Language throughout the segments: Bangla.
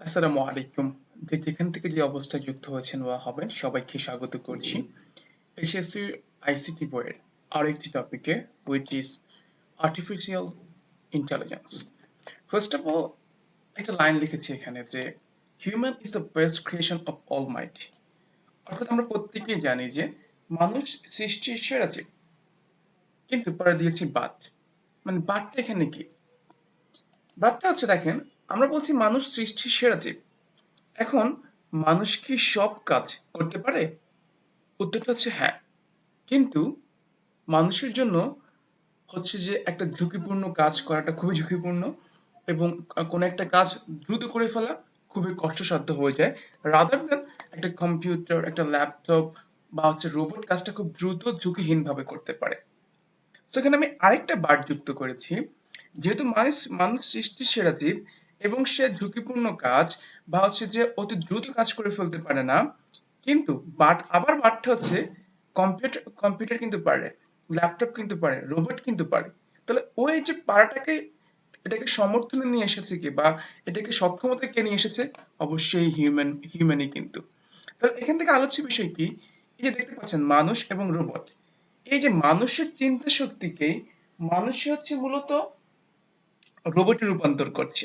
আসসালামু আলাইকুম। যে যেখান থেকে যে অবস্থায় যুক্ত হয়েছেন বা হবেন, সবাইকে স্বাগত করছি। এসএসসি আইসিটি বইয়ের আরও একটি টপিকে which is artificial intelligence first of all একটা লাইন লিখেছি এখানে যে human is the best creation of all might অর্থাৎ আমরা প্রত্যেকেই জানি যে, মানুষ সৃষ্টির সেরা জীব কিন্তু পরে দিয়েছি বাট। মানে বাটটা এখানে কি? বাটটা হচ্ছে দেখেন আমরা বলছি মানুষ সৃষ্টির সেরা জীব। এখন মানুষ কি সব কাজ করতে পারে? উত্তরটা হচ্ছে হ্যাঁ। কিন্তু মানুষের জন্য হচ্ছে যে একটা ঝুঁকিপূর্ণ কাজ করাটা খুবই ঝুঁকিপূর্ণ এবং কোনো একটা কাজ দ্রুত করে ফেলা খুবই কষ্টসাধ্য হয়ে যায়। রাদার দেন একটা কম্পিউটার একটা ল্যাপটপ বা হচ্ছে রোবট কাজটা খুব দ্রুত ঝুঁকিহীন ভাবে করতে পারে। সেখানে আমি আরেকটা বার্ড যুক্ত করেছি। যেহেতু মানুষ মানুষ সৃষ্টির সেরা জীব এবং সে ঝুঁকিপূর্ণ কাজ বা হচ্ছে যে অতি দ্রুত কাজ করে ফেলতে পারে না, কিন্তু বাট, আবার বাটটা হচ্ছে কম্পিউটার কম্পিউটার কিন্তু পারে ল্যাপটপ কিন্তু পারে রোবট কিন্তু পারে। তাহলে ওই যে পারাটাকে এটাকে সমর্থনে নিয়ে এসেছে কি বা এটাকে সক্ষমতা কে নিয়ে এসেছে? অবশ্যই হিউম্যান হিউম্যানই কিন্তু। তাহলে এখান থেকে আলোচ্য বিষয় কি? এই যে দেখতে পাচ্ছেন, মানুষ এবং রোবট এই যে মানুষের চিন্তা শক্তিকেই মানুষই হচ্ছে মূলত রোবটে রূপান্তর করছে।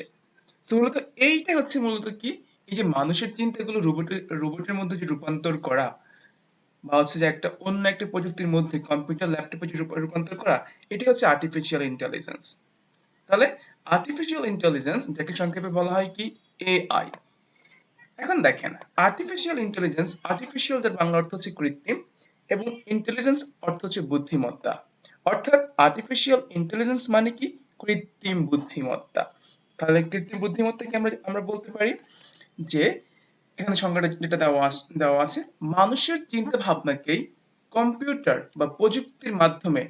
তো মূলত এইটা হচ্ছে মূলত কি? এই যে মানুষের চিন্তাগুলো রোবটের রোবটের মধ্যে যে রূপান্তর করা বা হচ্ছে যে একটা অন্য একটা প্রযুক্তির মধ্যে কম্পিউটার, ল্যাপটপে যে রূপান্তর করা, এটাই হচ্ছে আর্টিফিশিয়াল ইন্টেলিজেন্স তাহলে আর্টিফিশিয়াল ইন্টেলিজেন্স যাকে সংক্ষেপে বলা হয় কি? এআই এখন দেখেন আর্টিফিশিয়াল ইন্টেলিজেন্স আর্টিফিশিয়াল যার বাংলা অর্থ হচ্ছে কৃত্রিম এবং ইন্টেলিজেন্স অর্থ হচ্ছে বুদ্ধিমত্তা। অর্থাৎ আর্টিফিশিয়াল ইন্টেলিজেন্স মানে কি? কৃত্রিম বুদ্ধিমত্তা। তাহলে কৃত্রিম বুদ্ধিমত্তাকে আমরা আমরা বলতে পারি যে, এখানে সংজ্ঞাটা যেটা দেওয়া দেওয়া আছে, মানুষের চিন্তা ভাবনাকেই কম্পিউটার বা প্রযুক্তির মাধ্যমে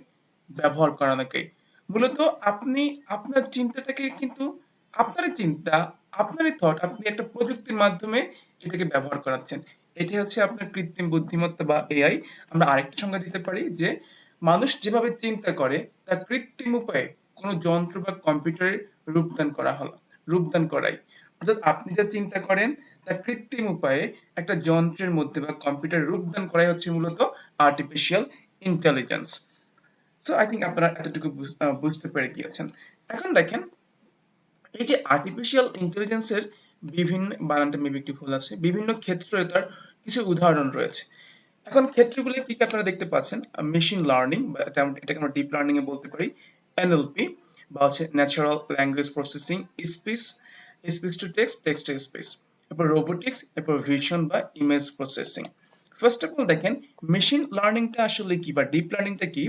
ব্যবহার করানোকে মূলত আপনি, আপনার চিন্তাটাকে কিন্তু, আপনারই চিন্তা, আপনারই থট আপনি একটা প্রযুক্তির মাধ্যমে এটাকে ব্যবহার করাচ্ছেন। এটি হচ্ছে আপনার কৃত্রিম বুদ্ধিমত্তা বা এআই আমরা আরেকটা সংজ্ঞা দিতে পারি যে, মানুষ যেভাবে চিন্তা করে তা কৃত্রিম উপায়ে কোনো যন্ত্র বা কম্পিউটারে রূপদান করা হলো, রূপদান করাই। অর্থাৎ আপনি যা চিন্তা করেন, তা কৃত্রিম উপায়ে একটা যন্ত্রের মধ্যে বা কম্পিউটার রূপদান করাই হচ্ছে মূলত artificial intelligence so I think আপনারা এতটুকু বুঝতে পেরে গিয়েছেন। এখন দেখেন, এই যে আর্টিফিশিয়াল ইন্টেলিজেন্সের বিভিন্ন, বানানটা মেবি একটু ভুল আছে, বিভিন্ন ক্ষেত্রে তার কিছু উদাহরণ রয়েছে। এখন ক্ষেত্রগুলো কি কি আপনারা দেখতে পাচ্ছেন? মেশিন লার্নিং বা এটাকে আমরা ডিপ লার্নিং এ বলতে পারি। এনএলপি বা হচ্ছে natural language processing speech speech to text text to speech এরপর রোবোটিক্স এরপর ভিশন বা image processing first of all দেখেন মেশিন লার্নিংটা আসলে কি বা ডিপ লার্নিংটা কি?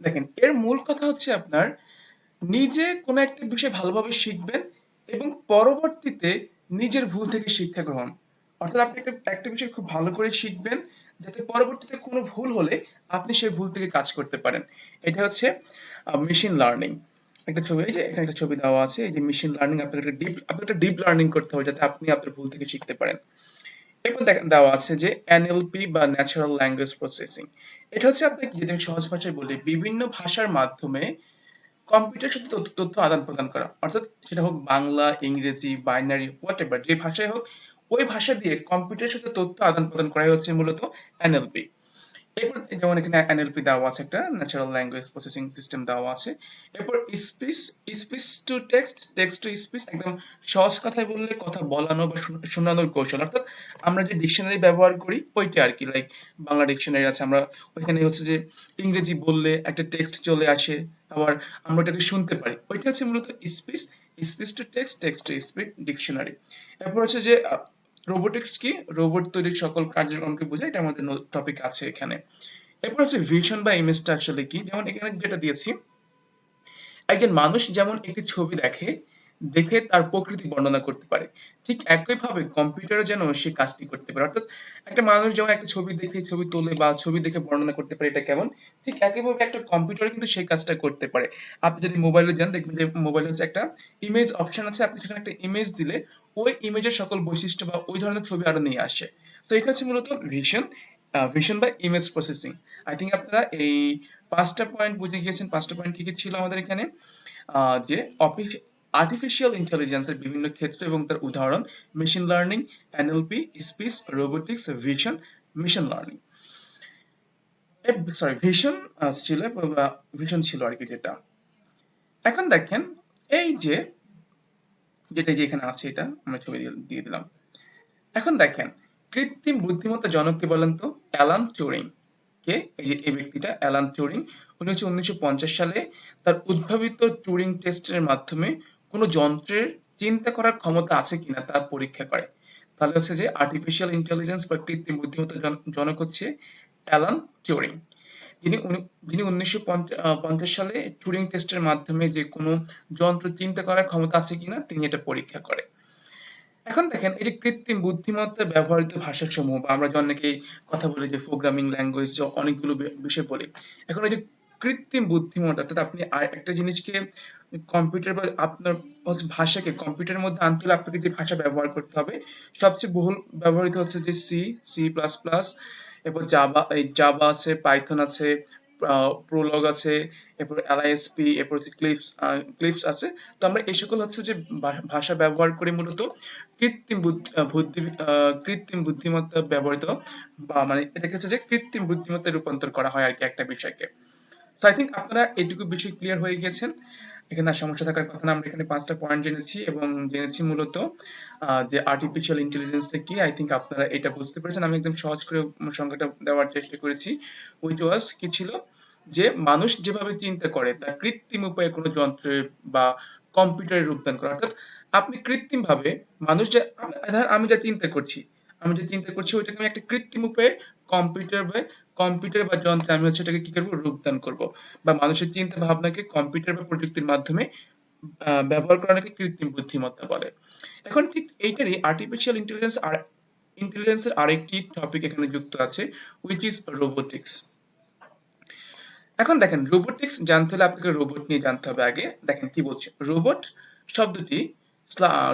দেখেন, এর মূল কথা হচ্ছে আপনার নিজে কোনো একটা বিষয় ভালোভাবে শিখবেন এবং পরবর্তীতে নিজের ভুল থেকে শিক্ষা গ্রহণ। অর্থাৎ আপনি একটা একটা বিষয় খুব ভালো করে শিখবেন যাতে পরবর্তীতে কোনো ভুল হলে আপনি সেই ভুল থেকে কাজ করতে পারেন। এটা হচ্ছে মেশিন লার্নিং একটা ছবি, এই যে এখানে একটা ছবি দেওয়া আছে, এই যে মেশিন লার্নিং আপনাকে একটা ডিপ আপনাকে একটা ডিপ লার্নিং করতে হবে যাতে আপনি আপনার ভুল থেকে শিখতে পারেন। এরপর দেওয়া আছে যে এনএলপি বা ন্যাচারাল ল্যাঙ্গুয়েজ প্রসেসিং এটা হচ্ছে আপনাকে যদি আমি সহজ ভাষায় বলি, বিভিন্ন ভাষার মাধ্যমে কম্পিউটার সাথে তথ্য আদান প্রদান করা। অর্থাৎ সেটা হোক বাংলা, ইংরেজি বাইনারি হোয়াট এভার যে ভাষায় হোক ওই ভাষা দিয়ে কম্পিউটারের সাথে তথ্য আদান প্রদান করাই হচ্ছে মূলত এনএলপি এরপর যেমন এখানে এনএলপি দেওয়া আছে একটা ন্যাচারাল ল্যাঙ্গুয়েজ প্রসেসিং সিস্টেম দেওয়া আছে। এরপর speech speech to text text to speech একদম সহজ কথায় বললে কথা বলানো বা শোনানোর কৌশল। অর্থাৎ আমরা যে ডিকশনারি ব্যবহার করি, ওইটা আর কি লাইক বাংলা ডিকশনারি আছে। আমরা ওইখানে হচ্ছে যে ইংরেজি বললে একটা টেক্সট চলে আসে, আবার আমরা ওটাকে শুনতে পারি। ওইটা হচ্ছে মূলত speech speech to text text to speech dictionary এরপর হচ্ছে যে রোবোটিক্স কি? রোবট তৈরির সকল কার্যক্রমকে বোঝায় এটা আমাদের টপিক আছে এখানে। এরপর হচ্ছে ভিশন বা ইমেজটা আসলে কি? যেমন এখানে যেটা দিয়েছি, একজন মানুষ যেমন একটি ছবি দেখে দেখে তার প্রকৃতি বর্ণনা করতে পারে। ঠিক একইভাবে কম্পিউটারও যেন সে কাজটি করতে পারে। অর্থাৎ একটা মানুষ যেমন একটা ছবি দেখে, ছবি তোলে বা ছবি দেখে বর্ণনা করতে পারে এটা কেমন? ঠিক একইভাবে একটা কম্পিউটার কিন্তু সেই কাজটা করতে পারে। আপনি যদি মোবাইলে যান, দেখবেন যে মোবাইলে হচ্ছে একটা ইমেজ অপশন আছে। আপনি সেখানে একটা ইমেজ দিলে ওই ইমেজের সকল বৈশিষ্ট্য বা ওই ধরনের ছবি আরও নিয়ে আসে। তো এটা হচ্ছে মূলত ভিশন ভিশন বা ইমেজ প্রসেসিং আই থিঙ্ক আপনারা এই পাঁচটা পয়েন্ট বুঝে গিয়েছেন। পাঁচটা পয়েন্ট কি কি ছিল আমাদের এখানে? যে অফিস আর্টিফিশিয়াল ইন্টেলিজেন্সের বিভিন্ন ক্ষেত্র এবং তার উদাহরণ machine learning NLP speech robotics vision machine learning sorry vision ছিল ভিশন ছিল আর কি যেটা। এখন দেখেন, এই যে, যেটা যে এখানে আছে এটা, আমরা ছবি দিয়ে দিলাম। এখন দেখেন, কৃত্রিম বুদ্ধিমত্তা জনক জনককে বলেন তো? অ্যালান টুরিং কে, এই যে এই ব্যক্তিটা, অ্যালান টুরিং উনি হচ্ছে উনিশশো পঞ্চাশ সালে তার উদ্ভাবিত টুরিং টেস্টের মাধ্যমে কোনো যন্ত্রের চিন্তা করার ক্ষমতা আছে কিনা তা পরীক্ষা করে। তাহলে হচ্ছে যে আর্টিফিশিয়াল ইন্টেলিজেন্স বা কৃত্রিম বুদ্ধিমত্তা জনক হচ্ছে অ্যালান টিউরিং। যিনি যিনি উনিশশো সালে টুরিং টেস্টের মাধ্যমে যে কোনো যন্ত্র চিন্তা করার ক্ষমতা আছে কিনা তিনি এটা পরীক্ষা করে। এখন দেখেন, এই যে কৃত্রিম বুদ্ধিমত্তায় ব্যবহৃত ভাষা সমূহ বা আমরা যে কথা বলি যে প্রোগ্রামিং ল্যাঙ্গুয়েজ অনেকগুলো বিষয় বলি, এখন এই যে কৃত্রিম বুদ্ধিমত্তা, অর্থাৎ আপনি একটা জিনিসকে কম্পিউটার বা আপনার ভাষাকে কম্পিউটারের মধ্যে আনতে হলে আপনাকে যে ভাষা ব্যবহার করতে হবে, সবচেয়ে বহুল ব্যবহৃত হচ্ছে যে সি সি প্লাস প্লাস এরপর জাভা এই জাভা আছে পাইথন আছে প্রোলগ আছে, এরপর এলআইএসপি এরপর হচ্ছে ক্লিপস ক্লিপস আছে। তো আমরা এই সকল হচ্ছে যে ভাষা ব্যবহার করে মূলত কৃত্রিম বুদ্ধি কৃত্রিম বুদ্ধিমত্তা ব্যবহৃত বা মানে এটাকে হচ্ছে যে কৃত্রিম বুদ্ধিমত্তায় রূপান্তর করা হয় আর কি একটা বিষয়কে। তো আই থিঙ্ক আপনারা এইটুকু বিষয় ক্লিয়ার হয়ে গেছেন। এখানে আর সমস্যা থাকার কথা না, আমরা এখানে পাঁচটা পয়েন্ট জেনেছি এবং জেনেছি মূলত যে আর্টিফিশিয়াল ইন্টেলিজেন্সটা কি। আই থিঙ্ক আপনারা এটা বুঝতে পেরেছেন। আমি একদম সহজ করে সংখ্যাটা দেওয়ার চেষ্টা করেছি উইচ ওয়াজ কি ছিল? যে মানুষ যেভাবে চিন্তা করে, তা কৃত্রিম উপায়ে কোনো যন্ত্রে বা কম্পিউটারে রূপদান করা। অর্থাৎ আপনি কৃত্রিম ভাবে মানুষ যে আমি যা চিন্তা করছি, আমি যে চিন্তা করছি, ওইটাকে আমি একটা কৃত্রিম উপায়ে কম্পিউটার বা কম্পিউটার বা যন্ত্রে আমি হচ্ছে এটাকে কি করব? রূপদান করব। বা মানুষের চিন্তা ভাবনাকে কম্পিউটার বা প্রযুক্তির মাধ্যমে ব্যবহার করাকে কৃত্রিম বুদ্ধিমত্তা বলে। এখন ঠিক এইটারই আর্টিফিশিয়াল ইন্টেলিজেন্স আর ইন্টেলিজেন্সের আরেকটি টপিক এখানে যুক্ত আছে উইচ ইজ রোবোটিক্স এখন দেখেন রোবোটিক্স জানতে হলে আপনাকে রোবট নিয়ে জানতে হবে আগে। দেখেন কি বলছে রোবট শব্দটি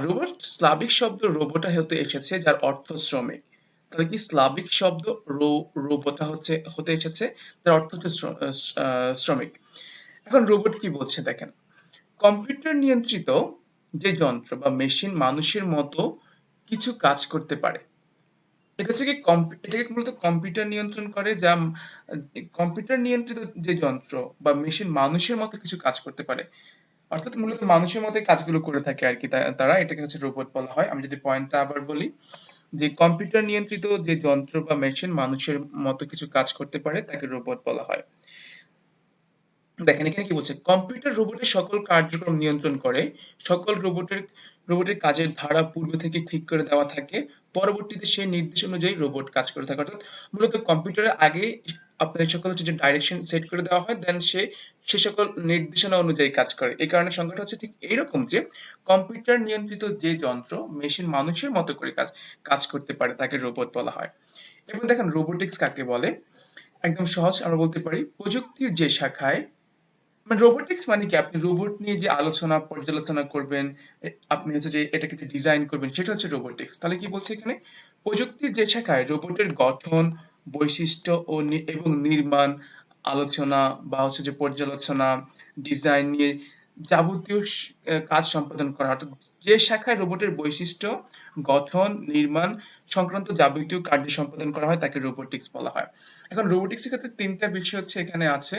রোবট স্লাবিক শব্দ রোবোটা হতে এসেছে, যার অর্থ শ্রমিক। তাহলে কি স্লাভিক শব্দ রো রোবোটা হচ্ছে, হতে এসেছে? যার অর্থ হচ্ছে শ্রমিক। এখন রোবট কি বলছে দেখেন। কম্পিউটার নিয়ন্ত্রিত যে যন্ত্র বা মেশিন মানুষের মতো কিছু কাজ করতে পারে এটা হচ্ছে কি এটাকে মূলত কম্পিউটার নিয়ন্ত্রণ করে, যা, কম্পিউটার নিয়ন্ত্রিত যে যন্ত্র বা মেশিন মানুষের মতো কিছু কাজ করতে পারে, অর্থাৎ মূলত মানুষের মতো কাজগুলো করে থাকে আর কি তারা, এটাকে হচ্ছে রোবট বলা হয়। আমি যদি পয়েন্টটা আবার বলি যে কম্পিউটার নিয়ন্ত্রিত যে যন্ত্র বা মেশিন মানুষের মতো কিছু কাজ করতে পারে, তাকে রোবট বলা হয়। দেখেন, এখানে কি বলছে? কম্পিউটার রোবটের সকল কার্যক্রম নিয়ন্ত্রণ করে, সকল রোবটের রোবটের কাজের ধারা পূর্বে থেকে ঠিক করে দেওয়া থাকে, পরবর্তীতে সেই নির্দেশ অনুযায়ী রোবট কাজ করে থাকে। অর্থাৎ মূলত কম্পিউটারের আগে আপনার সকল হচ্ছে যে ডাইরেকশন সেট করে দেওয়া হয় দেন সে সে সকল নির্দেশনা অনুযায়ী কাজ করে। এই কারণে সংখ্যাটা হচ্ছে ঠিক এইরকম যে কম্পিউটার নিয়ন্ত্রিত যে যন্ত্র মেশিন মানুষের মতো করে কাজ কাজ করতে পারে, তাকে রোবট বলা হয়। এবং দেখেন রোবোটিক্স কাকে বলে? একদম সহজ আমরা বলতে পারি, প্রযুক্তির যে শাখায় মানে রোবোটিক্স মানে কি? আপনি রোবট নিয়ে যে আলোচনা, পর্যালোচনা করবেন আপনি হচ্ছে যে এটাকে যে ডিজাইন করবেন, সেটা হচ্ছে রোবোটিক্স তাহলে কি বলছে এখানে? প্রযুক্তির যে শাখায় রোবটের গঠন, বৈশিষ্ট্য ও এবং নির্মাণ, আলোচনা বা হচ্ছে যে পর্যালোচনা ডিজাইন নিয়ে যাবতীয় কাজ সম্পাদন করা, অর্থাৎ যে শাখায় রোবটের বৈশিষ্ট্য, গঠন, নির্মাণ সংক্রান্ত যাবতীয় কার্য সম্পাদন করা হয়, তাকে রোবোটিক্স বলা হয়। এখন রোবোটিক্স এর ক্ষেত্রে তিনটা বিষয় হচ্ছে এখানে আছে।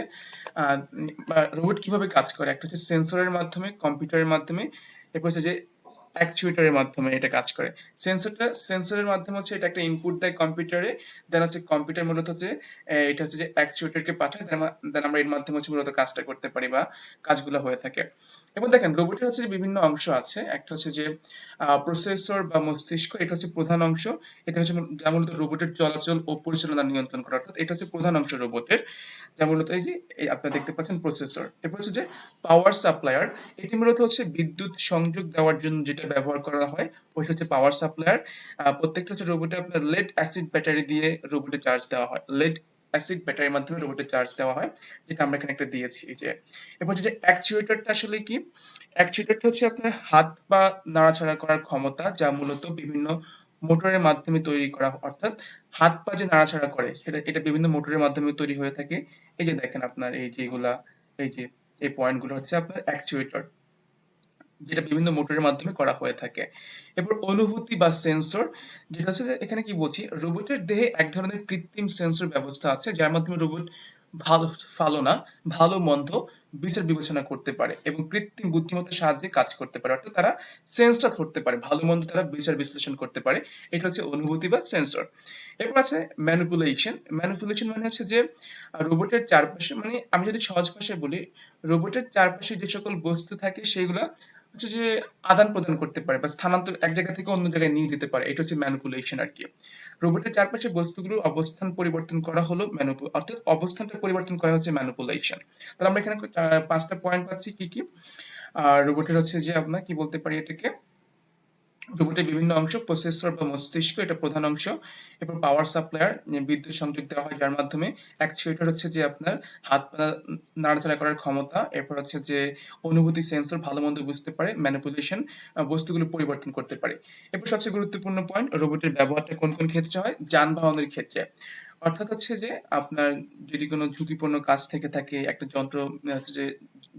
রোবট কীভাবে কাজ করে? একটা হচ্ছে সেন্সরের মাধ্যমে কম্পিউটারের মাধ্যমে। এরপর হচ্ছে যে অ্যাকচুয়েটরের মাধ্যমে এটা কাজ করে। সেন্সরটা সেন্সরের মাধ্যমে হচ্ছে এটা একটা ইনপুট দেয় কম্পিউটারে দেন হচ্ছে কম্পিউটার মূলত হচ্ছে এটা হচ্ছে যে অ্যাকচুয়েটরকে পাঠায় দেন আমরা এর মাধ্যমে হচ্ছে মূলত কাজটা করতে পারি বা কাজগুলো হয়ে থাকে। এবং দেখেন রোবটের হচ্ছে বিভিন্ন অংশ আছে। একটা হচ্ছে যে প্রসেসর বা মস্তিষ্ক, এটা হচ্ছে প্রধান অংশ। এটা হচ্ছে যা মূলত রোবটের চলাচল ও পরিচালনা নিয়ন্ত্রণ করা। অর্থাৎ এটা হচ্ছে প্রধান অংশ রোবটের যা মূলত এই যে আপনারা দেখতে পাচ্ছেন প্রসেসর এরপর হচ্ছে যে পাওয়ার সাপ্লায়ার এটি মূলত হচ্ছে বিদ্যুৎ সংযোগ দেওয়ার জন্য যেটা ব্যবহার করা হয়। ওইটা হচ্ছে পাওয়ার সাপ্লায়ার প্রত্যেকটা হচ্ছে রোবটে আপনার লেড অ্যাসিড ব্যাটারি দিয়ে রোবটে চার্জ দেওয়া হয়। লেড অ্যাসিড ব্যাটারির মাধ্যমে রোবটে চার্জ দেওয়া হয়, যেটা আমরা এখানে একটা দিয়েছি। যে, এরপর যে অ্যাকচুয়েটরটা আসলে কি? অ্যাকচুয়েটরটা হচ্ছে আপনার হাত বা নাড়াচাড়া করার ক্ষমতা, যা মূলত বিভিন্ন মোটরের মাধ্যমে তৈরি করা অর্থাৎ হাত পা যে নাড়াচাড়া করে, সেটা, এটা বিভিন্ন মোটরের মাধ্যমে তৈরি হয়ে থাকে। এই যে দেখেন আপনার এই যেগুলা, এই যে, এই পয়েন্টগুলো হচ্ছে আপনার অ্যাকচুয়েটর যেটা বিভিন্ন মোটরের মাধ্যমে করা হয়ে থাকে। এরপর অনুভূতি বা সেন্সর যেটা হচ্ছে এখানে কি বলছি, রোবটের দেহে এক ধরনের কৃত্রিম সেন্সর ব্যবস্থা আছে, যার মাধ্যমে রোবট ভালো ভালো না, ভালো, মন্দ বিচার বিবেচনা করতে পারে এবং কৃত্রিম বুদ্ধিমত্তার সাহায্যে কাজ করতে পারে। অর্থাৎ তারা সেন্সটা ধরতে পারে, ভালো, মন্দ তারা বিচার বিশ্লেষণ করতে পারে। এটা হচ্ছে অনুভূতি বা সেন্সর এরপর আছে ম্যানিপুলেশন ম্যানিপুলেশন মানে হচ্ছে যে রোবটের চারপাশে মানে আমি যদি সহজ ভাষায় বলি, রোবটের চারপাশে যে সকল বস্তু থাকে, সেগুলা হচ্ছে যে আদান প্রদান করতে পারে বা স্থানান্তর এক জায়গা থেকে অন্য জায়গায় নিয়ে যেতে পারে, এটা হচ্ছে ম্যানিপুলেশন আর কি। রোবটের চারপাশে বস্তুগুলোর অবস্থান পরিবর্তন করা হলো ম্যানুপু অর্থাৎ অবস্থানটা পরিবর্তন করা হচ্ছে ম্যানুপুলেশন তাহলে আমরা এখানে পাঁচটা পয়েন্ট পাচ্ছি কি কি? আর রোবটের হচ্ছে যে আপনার কি বলতে পারি এটাকে? রোবটের বিভিন্ন অংশ, প্রসেসর বা মস্তিষ্ক, এটা প্রধান অংশ। এরপর পাওয়ার সাপ্লায়ার বিদ্যুৎ সংযোগ দেওয়া হয় যার মাধ্যমে। অ্যাকচুয়েটর হচ্ছে যে আপনার হাত পা নাড়াচাড়া করার ক্ষমতা, এরপর হচ্ছে যে অনুভূতি সেন্সর ভালো মন্দ বুঝতে পারে ম্যানিপুলেশন বস্তুগুলো পরিবর্তন করতে পারে। এরপর সবচেয়ে গুরুত্বপূর্ণ পয়েন্ট রোবটের ব্যবহারটা কোন কোন ক্ষেত্রে হয়? যানবাহনের ক্ষেত্রে। অর্থাৎ হচ্ছে যে আপনার যদি কোনো ঝুঁকিপূর্ণ কাজ থেকে থাকে, একটা যন্ত্র যে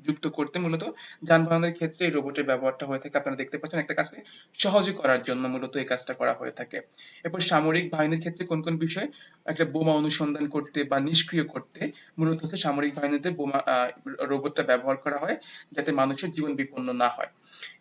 যুক্ত করতে মূলত যানবাহনের ক্ষেত্রে এই রোবটের ব্যবহারটা হয়ে থাকে। আপনারা দেখতে পাচ্ছেন একটা কাজকে সহজে করার জন্য মূলত এই কাজটা করা হয়ে থাকে। এরপর সামরিক বাহিনীর ক্ষেত্রে কোন কোন বিষয় একটা বোমা অনুসন্ধান করতে বা নিষ্ক্রিয় করতে মূলত হচ্ছে সামরিক বাহিনীতে বোমা রোবটটা ব্যবহার করা হয় যাতে মানুষের জীবন বিপন্ন না হয়।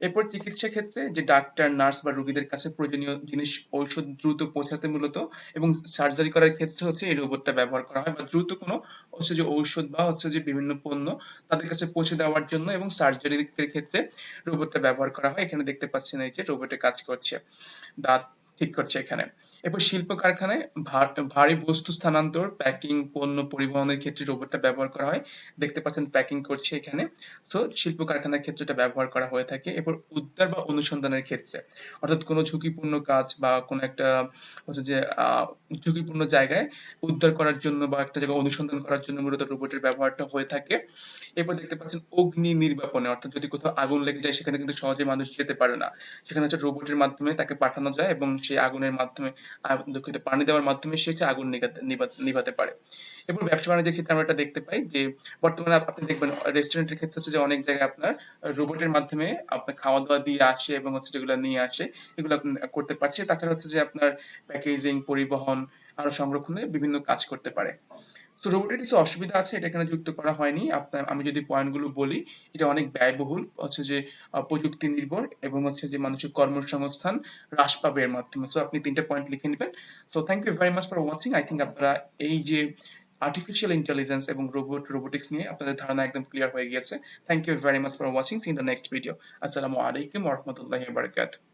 এরপর চিকিৎসা ক্ষেত্রে যে ডাক্তার, নার্স বা রোগীদের কাছে প্রয়োজনীয় জিনিস, ঔষধ দ্রুত পৌঁছাতে মূলত এবং সার্জারি করার ক্ষেত্রে হচ্ছে এই রোবটটা ব্যবহার করা হয় বা দ্রুত কোনো হচ্ছে যে ঔষধ বা হচ্ছে যে বিভিন্ন পণ্য তাদের কাছে পৌঁছে দেওয়ার জন্য এবং সার্জারির ক্ষেত্রে রোবটটা ব্যবহার করা হয়। এখানে দেখতে পাচ্ছেন এই যে রোবটে কাজ করছে। দাঁত ঠিক করছে এখানে। এরপর শিল্প কারখানায় ভারী বস্তু স্থানান্তর প্যাকিং পণ্য পরিবহনের ক্ষেত্রে রোবটটা ব্যবহার করা হয়। দেখতে পাচ্ছেন প্যাকিং করছে এখানে। তো শিল্প কারখানার ক্ষেত্রে এটা ব্যবহার করা হয়ে থাকে। এরপর উদ্ধার বা অনুসন্ধানের ক্ষেত্রে। অর্থাৎ কোনো ঝুঁকিপূর্ণ কাজ বা কোনো একটা, হচ্ছে যে ঝুঁকিপূর্ণ জায়গায় উদ্ধার করার জন্য বা একটা জায়গায় অনুসন্ধান করার জন্য মূলত রোবটের ব্যবহারটা হয়ে থাকে। এরপর দেখতে পাচ্ছেন অগ্নি নির্বাপনে, অর্থাৎ যদি কোথাও আগুন লেগে যায়, সেখানে কিন্তু সহজে মানুষ যেতে পারে না। সেখানে হচ্ছে রোবটের মাধ্যমে তাকে পাঠানো যায় এবং সেই আগুনের মাধ্যমে দুঃখিত, পানি দেওয়ার মাধ্যমে সে আগুন নিভাতে পারে। এবং ব্যবসা বাণিজ্যের ক্ষেত্রে আমরা এটা দেখতে পাই যে, বর্তমানে আপনি দেখবেন রেস্টুরেন্টের ক্ষেত্রে হচ্ছে যে অনেক জায়গায় আপনার রোবটের মাধ্যমে আপনার খাওয়া দাওয়া দিয়ে আসে এবং হচ্ছে যেগুলো নিয়ে আসে, এগুলো করতে পারছে। তাছাড়া হচ্ছে যে আপনার প্যাকেজিং পরিবহন, আরও সংরক্ষণে বিভিন্ন কাজ করতে পারে। তো রোবটের কিছু অসুবিধা আছে, এটা এখানে যুক্ত করা হয়নি। আপনার, আমি যদি পয়েন্টগুলো বলি, এটা অনেক ব্যয়বহুল। হচ্ছে যে প্রযুক্তি নির্ভর এবং হচ্ছে যে মানুষের কর্মসংস্থান হ্রাস পাবে এর মাধ্যমে। সো আপনি তিনটা পয়েন্ট লিখে নেবেন। So thank you very much for watching I think আপনারা এই যে আর্টিফিশিয়াল ইন্টেলিজেন্স এবং রোবট রোবোটিক্স নিয়ে আপনাদের ধারণা একদম ক্লিয়ার হয়ে গিয়েছে। Thank you very much for watching see in the next video আসসালামু আলাইকুম রাহমাতুল্লাহি ওয়া বারাকাতুহু